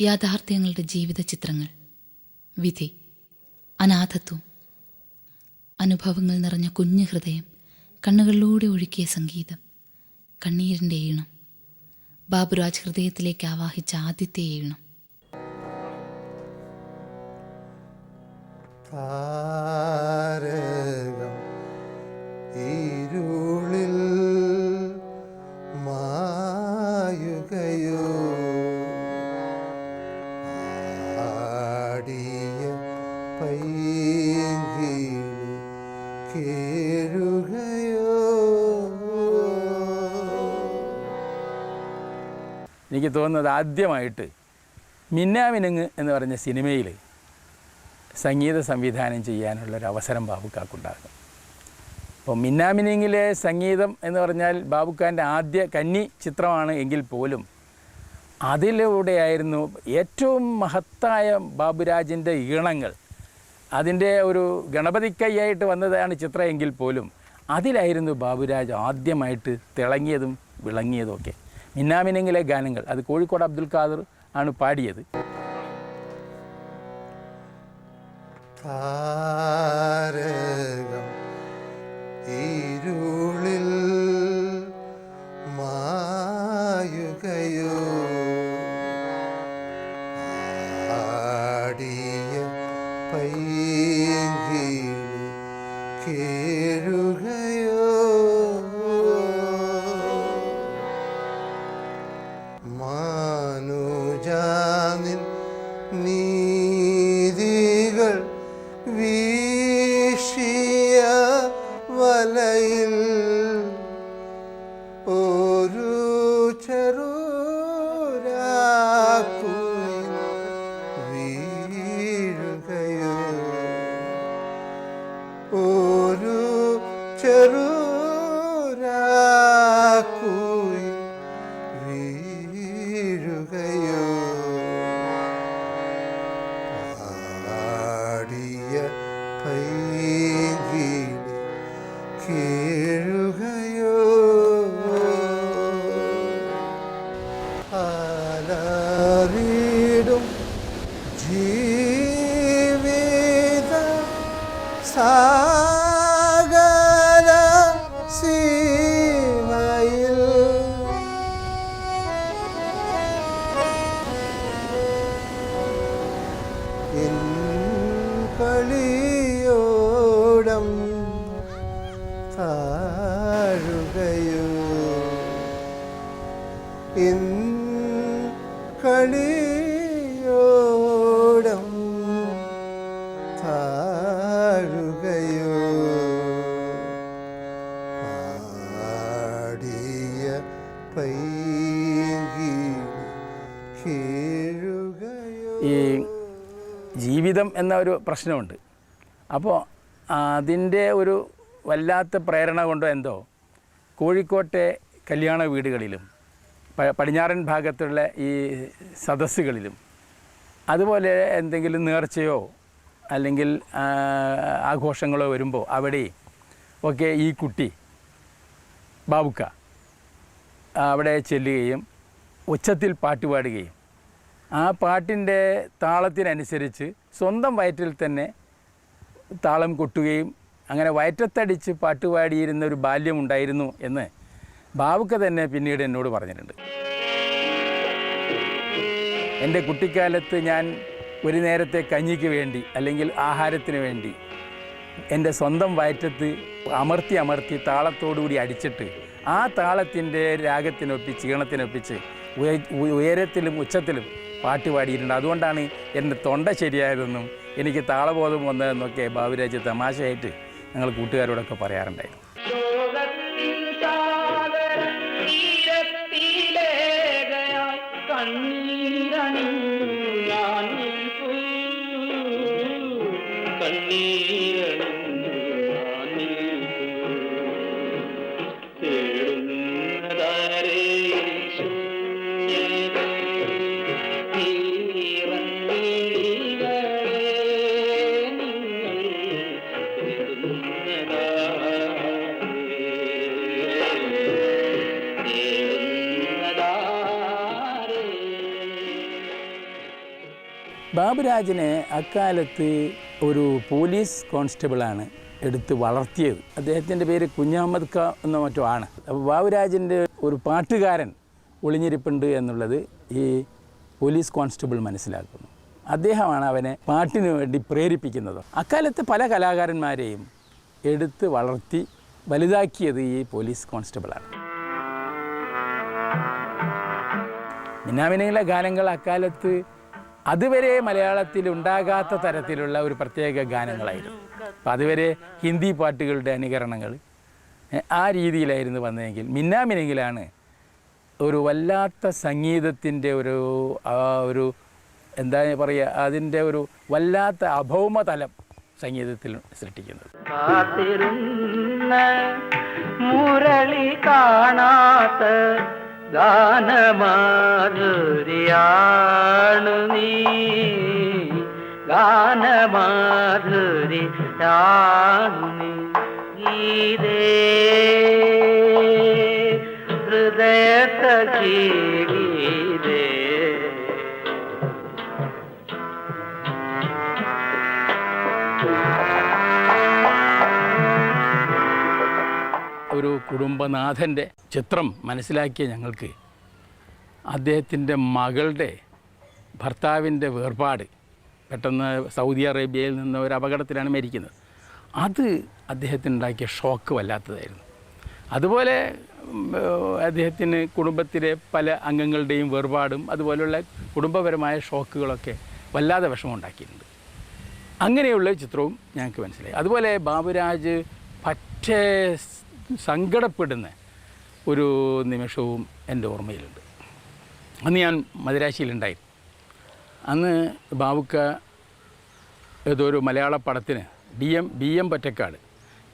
യാഥാർത്ഥ്യങ്ങളുടെ ജീവിത ചിത്രങ്ങൾ വിധി. അനാഥത്വം. അനുഭവങ്ങൾ നിറഞ്ഞ കുഞ്ഞു ഹൃദയം. കണ്ണുകളിലൂടെ ഒഴുക്കിയ സംഗീതം. കണ്ണീരിന്റെ ഈണം. ബാബുരാജ് ഹൃദയത്തിലേക്ക് ആവാഹിച്ച ആദ്യത്തെ ഈണം. താരകം എനിക്ക് തോന്നുന്നത് ആദ്യമായിട്ട് മിന്നാമിനുങ്ങ് എന്ന് പറഞ്ഞ സിനിമയിൽ സംഗീത സംവിധാനം ചെയ്യാനുള്ളൊരു അവസരം ബാബുക്കാക്കുണ്ടാകും അപ്പോൾ മിന്നാമിനുങ്ങിലെ സംഗീതം എന്ന് പറഞ്ഞാൽ ബാബുക്കാന്റെ ആദ്യ കന്നി ചിത്രമാണ് എങ്കിൽ പോലും അതിലൂടെയായിരുന്നു ഏറ്റവും മഹത്തായ ബാബുരാജിന്റെ ഈണങ്ങൾ. അതിന്റെ ഒരു ഗണപതിക്കൈയായിട്ട് വന്നതാണ് ചിത്രം എങ്കിൽ പോലും അതിലായിരുന്നു ബാബുരാജ് ആദ്യമായിട്ട് തിളങ്ങിയതും വിളങ്ങിയതും ഒക്കെ മിന്നാമിനെങ്കിലെ ഗാനങ്ങൾ അത് കോഴിക്കോട് അബ്ദുൽ ഖാദർ ആണ് പാടിയത് താരകം പാടിയ പൈകിളി കളിയോടം താഴുകയോ? പാടിയ ഈ ജീവിതം എന്ന ഒരു പ്രശ്നമുണ്ട്. അപ്പോൾ അതിന്റെ ഒരു വല്ലാത്ത പ്രേരണ കൊണ്ടോ എന്തോ കോഴിക്കോട്ടെ കല്യാണ വീടുകളിലും പടിഞ്ഞാറൻ ഭാഗത്തുള്ള ഈ സദസ്സുകളിലും അതുപോലെ എന്തെങ്കിലും നേർച്ചയോ അല്ലെങ്കിൽ ആഘോഷങ്ങളോ വരുമ്പോൾ അവിടെ ഒക്കെ ഈ കുട്ടി ബാബുക്ക അവിടെ ചെല്ലുകയും ഉച്ചത്തിൽ പാട്ട് പാടുകയും ആ പാട്ടിന്റെ താളത്തിനനുസരിച്ച് സ്വന്തം വയറ്റിൽ തന്നെ താളം കൊട്ടുകയും അങ്ങനെ വയറ്റത്തടിച്ച് പാട്ടുപാടിയിരുന്ന ഒരു ബാല്യമുണ്ടായിരുന്നു എന്ന് ബാബുക്ക തന്നെ പിന്നീട് എന്നോട് പറഞ്ഞിട്ടുണ്ട്. എന്റെ കുട്ടിക്കാലത്ത് ഞാൻ ഒരു നേരത്തെ കഞ്ഞിക്ക് വേണ്ടി അല്ലെങ്കിൽ ആഹാരത്തിന് വേണ്ടി എന്റെ സ്വന്തം വയറ്റത്ത് അമർത്തി അമർത്തി താളത്തോടുകൂടി അടിച്ചിട്ട് ആ താളത്തിന്റെ രാഗത്തിനൊപ്പിച്ച് ഈണത്തിനൊപ്പിച്ച് ഉയരത്തിലും ഉച്ചത്തിലും പാട്ട് പാടിയിട്ടുണ്ട്. അതുകൊണ്ടാണ് എന്റെ തൊണ്ട ശരിയായതെന്നും എനിക്ക് താളബോധം വന്നതെന്നൊക്കെ ബാബുരാജ് തമാശയായിട്ട് ഞങ്ങൾ കൂട്ടുകാരോടൊക്കെ പറയാറുണ്ടായിരുന്നു. ബാബുരാജിനെ അക്കാലത്ത് ഒരു പോലീസ് കോൺസ്റ്റബിളാണ് എടുത്ത് വളർത്തിയത്. അദ്ദേഹത്തിന്റെ പേര് കുഞ്ഞഹമ്മദ് ഖ എന്ന മറ്റോ ആണ്. അപ്പോൾ ബാബുരാജിന്റെ ഒരു പാട്ടുകാരൻ ഒളിഞ്ഞിരിപ്പുണ്ട് എന്നുള്ളത് ഈ പോലീസ് കോൺസ്റ്റബിൾ മനസ്സിലാക്കുന്നു. അദ്ദേഹമാണ് അവനെ പാട്ടിന് വേണ്ടി പ്രേരിപ്പിക്കുന്നത്. അക്കാലത്ത് പല കലാകാരന്മാരെയും എടുത്ത് വളർത്തി വലുതാക്കിയത് ഈ പോലീസ് കോൺസ്റ്റബിളാണ്. മിന്നാമിനയിലെ ഗാനങ്ങൾ അക്കാലത്ത് അതുവരെ മലയാളത്തിൽ ഉണ്ടാകാത്ത തരത്തിലുള്ള ഒരു പ്രത്യേക ഗാനങ്ങളായിരുന്നു. അപ്പം അതുവരെ ഹിന്ദി പാട്ടുകളുടെ അനുകരണങ്ങൾ ആ രീതിയിലായിരുന്നു വന്നതെങ്കിൽ മിന്നാമിനെങ്കിലാണ് ഒരു വല്ലാത്ത സംഗീതത്തിന്റെ ഒരു ഒരു എന്താ പറയുക അതിന്റെ ഒരു വല്ലാത്ത അഭൗമതലം സംഗീതത്തിൽ സൃഷ്ടിക്കുന്നത്. മുരളി കാണാത്ത ഗാനമാധുരിയാണു നീ ഗാനമാധുരിയാണു നീ ഗീതേ ഹൃദയസഖി ഗീതേ ഒരു കുടുംബനാഥന്റെ ചിത്രം മനസ്സിലാക്കിയ ഞങ്ങൾക്ക്. അദ്ദേഹത്തിന്റെ മകളുടെ ഭർത്താവിന്റെ വേർപാട് പെട്ടെന്ന് സൗദി അറേബ്യയിൽ നിന്ന് ഒരു അപകടത്തിലാണ് മരിക്കുന്നത്. അത് അദ്ദേഹത്തിനുണ്ടാക്കിയ ഷോക്ക് വല്ലാത്തതായിരുന്നു. അതുപോലെ അദ്ദേഹത്തിന് കുടുംബത്തിലെ പല അംഗങ്ങളുടെയും വേർപാടും അതുപോലെയുള്ള കുടുംബപരമായ ഷോക്കുകളൊക്കെ വല്ലാതെ വിഷമമുണ്ടാക്കിയിട്ടുണ്ട്. അങ്ങനെയുള്ള ചിത്രവും ഞങ്ങൾക്ക് മനസ്സിലായി. അതുപോലെ ബാബുരാജ് പറ്റേ സങ്കടപ്പെടുന്ന ഒരു നിമിഷവും എന്റെ ഓർമ്മയിലുണ്ട്. അന്ന് ഞാൻ മദിരാശിയിലുണ്ടായി. അന്ന് ബാബുക്ക ഏതോ ഒരു മലയാള പടത്തിന് B M B M Pattakkad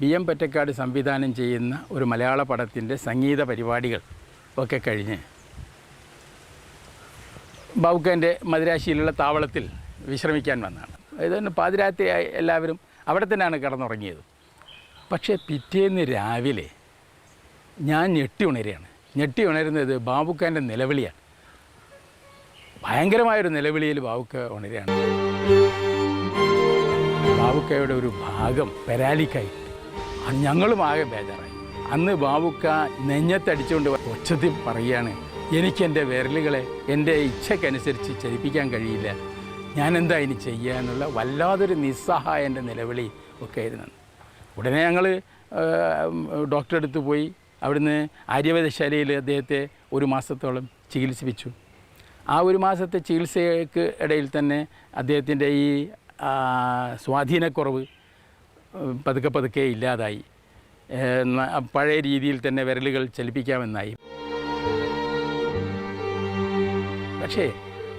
B M Pattakkad സംവിധാനം ചെയ്യുന്ന ഒരു മലയാള പടത്തിന്റെ സംഗീത പരിപാടികൾ ഒക്കെ കഴിഞ്ഞ് ബാബുക്കന്റെ മദിരാശിയിലുള്ള താവളത്തിൽ വിശ്രമിക്കാൻ വന്നതാണ്. അതായത് പാതിരാത്രിയായി എല്ലാവരും അവിടെ തന്നെയാണ് കിടന്നുറങ്ങിയത്. പക്ഷേ പിറ്റേന്ന് രാവിലെ ഞാൻ ഞെട്ടി ഉണരുകയാണ്. ഞെട്ടി ഉണരുന്നത് ബാബുക്കാന്റെ നിലവിളിയാണ്. ഭയങ്കരമായൊരു നിലവിളിയിൽ ബാബുക്ക ഉണരുകയാണ്. ബാബുക്കയുടെ ഒരു ഭാഗം പെരാലിക്കായി. ഞങ്ങളും ആകെ ബേജാറായി. അന്ന് ബാബുക്ക നെഞ്ഞത്തടിച്ചുകൊണ്ട് ഒച്ചത്തിൽ പറയുകയാണ് എനിക്ക് എന്റെ വിരലുകളെ എന്റെ ഇച്ഛക്കനുസരിച്ച് ചലിപ്പിക്കാൻ കഴിയില്ല. ഞാനെന്താ ഇനി ചെയ്യാനുള്ള വല്ലാതൊരു നിസ്സഹായന്റെ നിലവിളി ഒക്കെ ആയിരുന്നു ഉടനെ ഞങ്ങൾ ഡോക്ടറെ അടുത്ത് പോയി. അവിടുന്ന് ആര്യവൈദ്യശാലയിൽ അദ്ദേഹത്തെ ഒരു മാസത്തോളം ചികിത്സിപ്പിച്ചു. ആ ഒരു മാസത്തെ ചികിത്സയ്ക്ക് ഇടയിൽ തന്നെ അദ്ദേഹത്തിന്റെ ഈ സ്വാധീനക്കുറവ് പതുക്കെ പതുക്കെ ഇല്ലാതായി. പഴയ രീതിയിൽ തന്നെ വിരലുകൾ ചലിപ്പിക്കാമെന്നായി. പക്ഷേ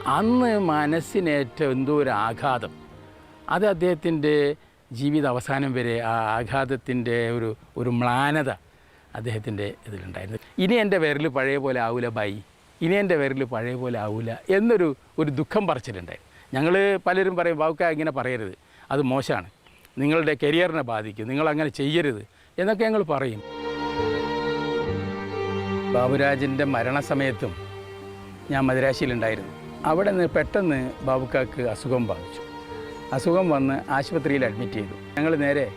അന്ന് മനസ്സിനേറ്റ എന്തോ ഒരു ആഘാതം. അത് അദ്ദേഹത്തിന്റെ ജീവിത അവസാനം വരെ ആ ആഘാതത്തിന്റെ ഒരു ഒരു മ്ലാനത അദ്ദേഹത്തിന്റെ ഇതിലുണ്ടായിരുന്നു. ഇനി എന്റെ വിരൽ പഴയ പോലെ ആവില്ല ബൈ. ഇനി എന്റെ വിരൽ പഴയ പോലെ ആവില്ല എന്നൊരു ഒരു ദുഃഖം പറിച്ചിട്ടുണ്ടായിരുന്നു ഞങ്ങൾ പലരും പറയും ബാവുക്ക ഇങ്ങനെ പറയരുത്. അത് മോശമാണ്. നിങ്ങളുടെ കരിയറിനെ ബാധിക്കും. നിങ്ങളങ്ങനെ ചെയ്യരുത്. എന്നൊക്കെ ഞങ്ങൾ പറയും. ബാബുരാജിന്റെ മരണസമയത്തും ഞാൻ മദുരാശിയിലുണ്ടായിരുന്നു. അവിടെ നിന്ന് പെട്ടെന്ന് ബാബുക്കാക്ക് അസുഖം ബാധിച്ചു. അസുഖം വന്ന് ആശുപത്രിയിൽ അഡ്മിറ്റ് ചെയ്തു. ഞങ്ങൾ നേരെ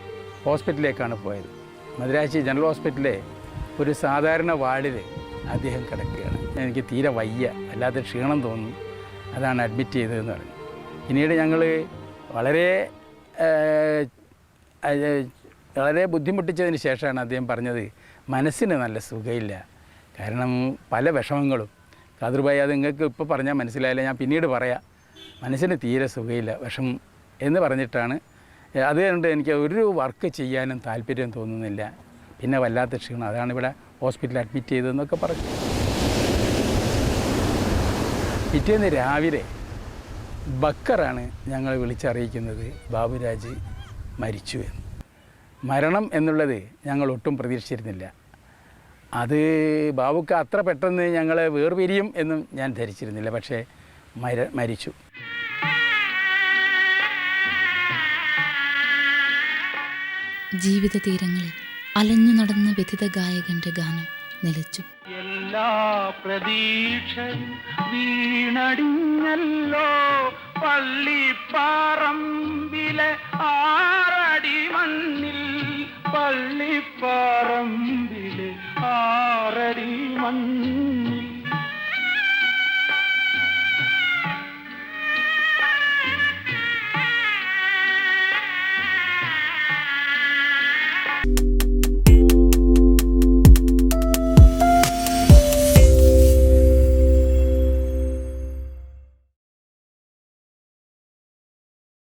ഹോസ്പിറ്റലിലേക്കാണ് പോയത്. മദ്രാശി ജനറൽ ഹോസ്പിറ്റലിലെ ഒരു സാധാരണ വാർഡിൽ അദ്ദേഹം കിടക്കുകയാണ്. എനിക്ക് തീരെ വയ്യ. അല്ലാതെ ക്ഷീണം തോന്നുന്നു. അതാണ് അഡ്മിറ്റ് ചെയ്തതെന്ന് പറഞ്ഞു. പിന്നീട് ഞങ്ങൾ വളരെ വളരെ ബുദ്ധിമുട്ടിച്ചതിന് ശേഷമാണ് അദ്ദേഹം പറഞ്ഞത് മനസ്സിന് നല്ല സുഖമില്ല കാരണം പല വിഷമങ്ങളും. കാതൃഭായി അത് നിങ്ങൾക്ക് ഇപ്പോൾ പറഞ്ഞാൽ മനസ്സിലായില്ല. ഞാൻ പിന്നീട് പറയാം. മനസ്സിന് തീരെ സുഖമില്ല വിഷമം എന്ന് പറഞ്ഞിട്ടാണ്. അതുകൊണ്ട് അത് കണ്ട് എനിക്ക് ഒരു വർക്ക് ചെയ്യാനും താല്പര്യം തോന്നുന്നില്ല. പിന്നെ വല്ലാത്ത ക്ഷീണം. അതാണ് ഇവിടെ ഹോസ്പിറ്റലിൽ അഡ്മിറ്റ് ചെയ്തതെന്നൊക്കെ പറഞ്ഞു. പിറ്റേന്ന് രാവിലെ ബക്കറാണ് ഞങ്ങൾ വിളിച്ചറിയിക്കുന്നത്. ബാബുരാജ് മരിച്ചു എന്ന്. മരണം എന്നുള്ളത് ഞങ്ങൾ ഒട്ടും പ്രതീക്ഷിച്ചിരുന്നില്ല. അത് ബാബുക്ക് അത്ര പെട്ടെന്ന് ഞങ്ങളെ വേർപിരിയും എന്നും ഞാൻ ധരിച്ചിരുന്നില്ല. പക്ഷേ മര മരിച്ചു. ജീവിത തീരങ്ങളിൽ അലഞ്ഞു നടന്ന വ്യഥിത ഗായകന്റെ ഗാനം നിലച്ചു. എല്ലാ പ്രതീക്ഷയും വീണടിഞ്ഞല്ലോ. പള്ളിപ്പാറമ്പിലെ ആറടി മണ്ണിൽ. പള്ളിപ്പാറമ്പിലെ ആറടി മണ്ണിൽ.